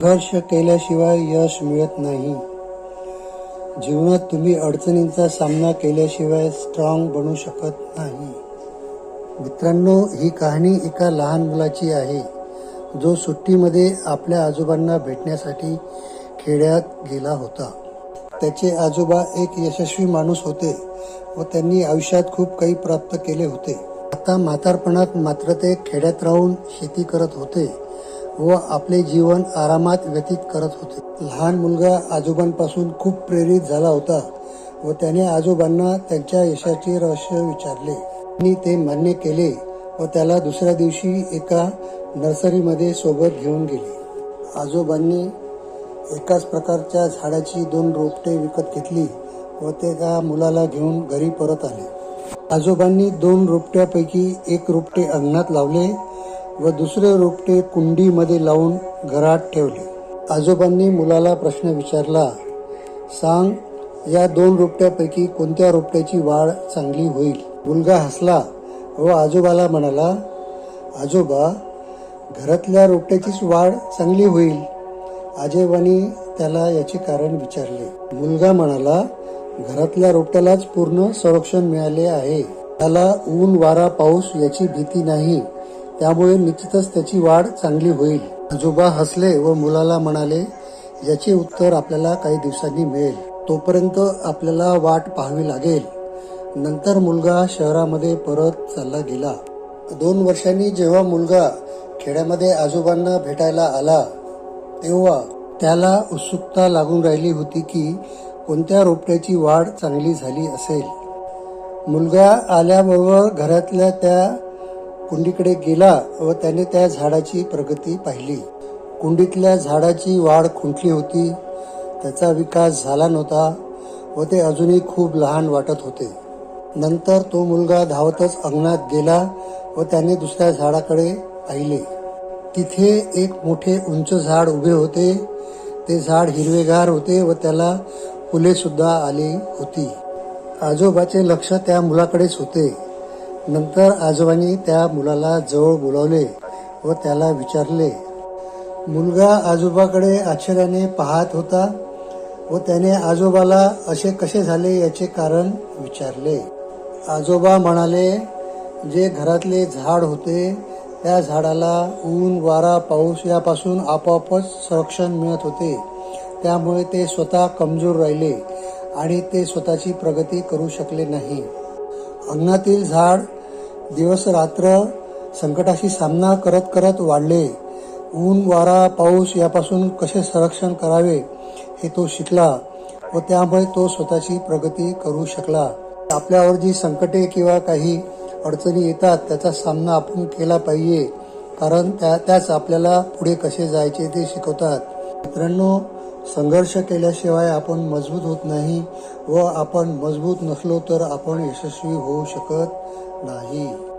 संघर्ष केल्याशिवाय यश मिळत नाही. जीवनात तुम्ही अडचणींचा सामना केल्याशिवाय स्ट्रॉंग बनू शकत नाही. मित्रांनो ही कहाणी एका लहान मुलाची आहे. जो सुट्टीमध्ये आपल्या आजोबांना भेटण्यासाठी खेड्यात गेला होता. त्याचे आजोबा एक यशस्वी माणूस होते व त्यांनी आयुष्यात खूप काही प्राप्त केले होते. आता म्हातारपणात मात्र ते खेड्यात राहून शेती करत होते. व आपले जीवन आरामात व्यतीत करत होते. लहान मुलगा आजोबांपासून खूप प्रेरित झाला होता व त्याने आजोबांना त्यांच्या यशाचे रहस्य विचारले. आणि ते मान्य केले व त्याला दुसऱ्या दिवशी एका नर्सरीमध्ये सोबत घेऊन गेले. आजोबांनी एकाच प्रकारच्या झाडाची दोन रोपटे विकत घेतली व ते त्या मुलाला घेऊन घरी परत आले. आजोबांनी दोन रोपट्यापैकी एक रोपटे अंगणात लावले व दुसरे रोपटे कुंडीमध्ये लावून घरात ठेवले. आजोबांनी मुलाला प्रश्न विचारला सांग या दोन रोपट्यापैकी कोणत्या रोपट्याची वाढ चांगली होईल? मुलगा हसला व आजोबाला म्हणाला आजोबा घरातल्या रोपट्याचीच वाढ चांगली होईल. आजोबांनी त्याला याचे कारण विचारले. मुलगा म्हणाला घरातल्या रोपट्यालाच पूर्ण संरक्षण मिळाले आहे. त्याला ऊन वारा पाऊस याची भीती नाही. त्यामुळे निश्चितच त्याची वाढ चांगली होईल. आजोबा हसले व मुलाला म्हणाले याचे उत्तर आपल्याला काही दिवसांनी मिळेल. तोपर्यंत आपल्याला वाट पाहावी लागेल. नंतर मुलगा शहरामध्ये परत चालला गेला. दोन वर्षांनी जेव्हा मुलगा खेड्यामध्ये आजोबांना भेटायला आला तेव्हा त्याला उत्सुकता लागून राहिली होती की कोणत्या रोपट्याची वाढ चांगली झाली असेल. मुलगा आल्याबरोबर घरातल्या त्या कुंडीकडे गेला व त्याने त्या झाडाची प्रगती पाहिली. कुंडीतल्या झाडाची वाढ खुंटली होती. त्याचा विकास झाला नव्हता व ते अजूनही खूप लहान वाटत होते. नंतर तो मुलगा धावतच अंगणात गेला व त्याने दुसऱ्या झाडाकडे पाहिले. तिथे एक मोठे उंच झाड उभे होते. ते झाड हिरवेगार होते व त्याला फुले सुद्धा आली होती. आजोबाचे लक्ष त्या मुलाकडेच होते. नंतर आजोबांनी त्या मुलाला जवळ बोलावले व त्याला विचारले मुलगा आजोबाकडे आश्चर्याने पाहत होता व त्याने आजोबाला असे कसे झाले याचे कारण विचारले. आजोबा म्हणाले जे घरातले झाड होते त्या झाडाला ऊन वारा पाऊस यापासून आपोआपच संरक्षण मिळत होते. त्यामुळे ते स्वतः कमजोर राहिले आणि ते स्वतःची प्रगती करू शकले नाही. अंगणातील झाड दिवस रात्र संकटाशी सामना करत करत वाढले. ऊन वारा पाऊस यापासून कसे संरक्षण करावे हे तो शिकला व त्यामुळे तो स्वतःची प्रगती करू शकला. आपल्यावर जी संकटे किंवा काही अडचणी येतात त्याचा सामना आपण केला पाहिजे. कारण त्या त्याच आपल्याला पुढे कसे जायचे ते शिकवतात. मित्रांनो संघर्ष केल्याशिवाय आपण मजबूत होत नाही व आपण मजबूत नसलो तर आपण यशस्वी होऊ शकत नाही.